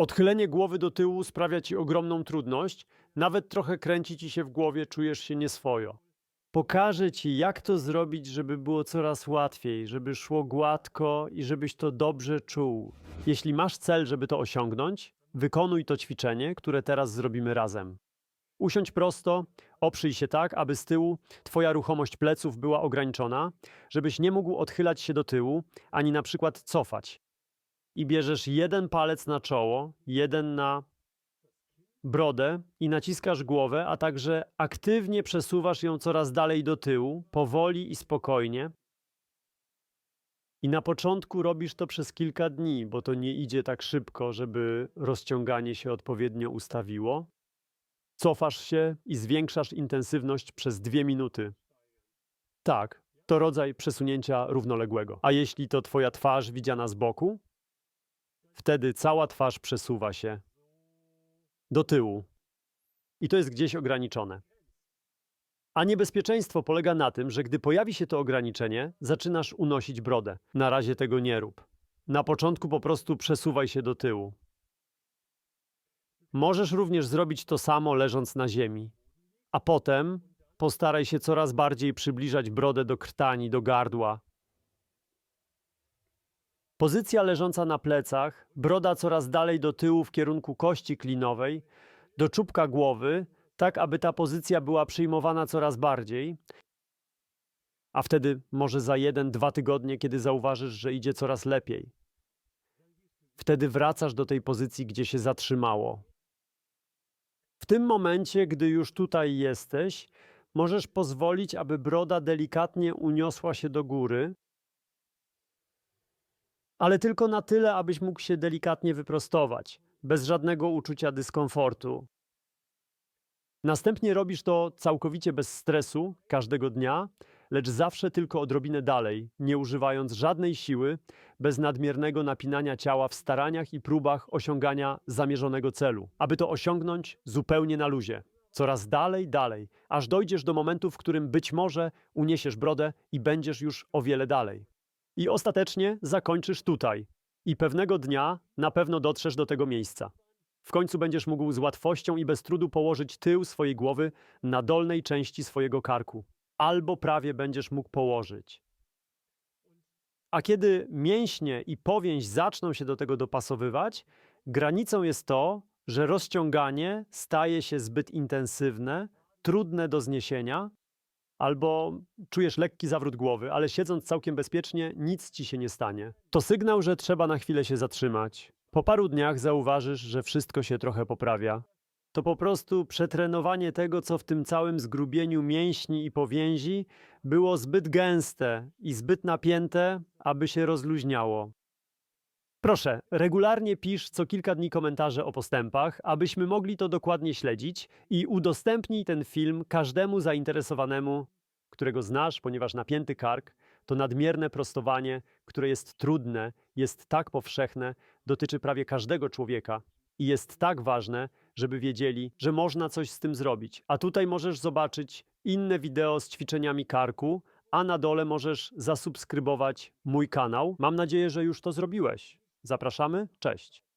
Odchylenie głowy do tyłu sprawia ci ogromną trudność, nawet trochę kręci ci się w głowie, czujesz się nieswojo. Pokażę ci, jak to zrobić, żeby było coraz łatwiej, żeby szło gładko i żebyś to dobrze czuł. Jeśli masz cel, żeby to osiągnąć, wykonuj to ćwiczenie, które teraz zrobimy razem. Usiądź prosto, oprzyj się tak, aby z tyłu twoja ruchomość pleców była ograniczona, żebyś nie mógł odchylać się do tyłu, ani na przykład cofać. I bierzesz jeden palec na czoło, jeden na brodę i naciskasz głowę, a także aktywnie przesuwasz ją coraz dalej do tyłu, powoli i spokojnie. I na początku robisz to przez kilka dni, bo to nie idzie tak szybko, żeby rozciąganie się odpowiednio ustawiło. Cofasz się i zwiększasz intensywność przez dwie minuty. Tak, to rodzaj przesunięcia równoległego. A jeśli to twoja twarz widziana z boku, wtedy cała twarz przesuwa się do tyłu. I to jest gdzieś ograniczone. A niebezpieczeństwo polega na tym, że gdy pojawi się to ograniczenie, zaczynasz unosić brodę. Na razie tego nie rób. Na początku po prostu przesuwaj się do tyłu. Możesz również zrobić to samo leżąc na ziemi. A potem postaraj się coraz bardziej przybliżać brodę do krtani, do gardła. Pozycja leżąca na plecach, broda coraz dalej do tyłu w kierunku kości klinowej, do czubka głowy, tak aby ta pozycja była przyjmowana coraz bardziej. A wtedy może za jeden, dwa tygodnie, kiedy zauważysz, że idzie coraz lepiej. Wtedy wracasz do tej pozycji, gdzie się zatrzymało. W tym momencie, gdy już tutaj jesteś, możesz pozwolić, aby broda delikatnie uniosła się do góry, ale tylko na tyle, abyś mógł się delikatnie wyprostować, bez żadnego uczucia dyskomfortu. Następnie robisz to całkowicie bez stresu, każdego dnia, lecz zawsze tylko odrobinę dalej, nie używając żadnej siły, bez nadmiernego napinania ciała w staraniach i próbach osiągania zamierzonego celu, aby to osiągnąć zupełnie na luzie. Coraz dalej, dalej, aż dojdziesz do momentu, w którym być może uniesiesz brodę i będziesz już o wiele dalej. I ostatecznie zakończysz tutaj. I pewnego dnia na pewno dotrzesz do tego miejsca. W końcu będziesz mógł z łatwością i bez trudu położyć tył swojej głowy na dolnej części swojego karku. Albo prawie będziesz mógł położyć. A kiedy mięśnie i powięź zaczną się do tego dopasowywać, granicą jest to, że rozciąganie staje się zbyt intensywne, trudne do zniesienia, albo czujesz lekki zawrót głowy, ale siedząc całkiem bezpiecznie, nic ci się nie stanie. To sygnał, że trzeba na chwilę się zatrzymać. Po paru dniach zauważysz, że wszystko się trochę poprawia. To po prostu przetrenowanie tego, co w tym całym zgrubieniu mięśni i powięzi było zbyt gęste i zbyt napięte, aby się rozluźniało. Proszę, regularnie pisz co kilka dni komentarze o postępach, abyśmy mogli to dokładnie śledzić i udostępnij ten film każdemu zainteresowanemu, którego znasz, ponieważ napięty kark to nadmierne prostowanie, które jest trudne, jest tak powszechne, dotyczy prawie każdego człowieka i jest tak ważne, żeby wiedzieli, że można coś z tym zrobić. A tutaj możesz zobaczyć inne wideo z ćwiczeniami karku, a na dole możesz zasubskrybować mój kanał. Mam nadzieję, że już to zrobiłeś. Zapraszamy, cześć.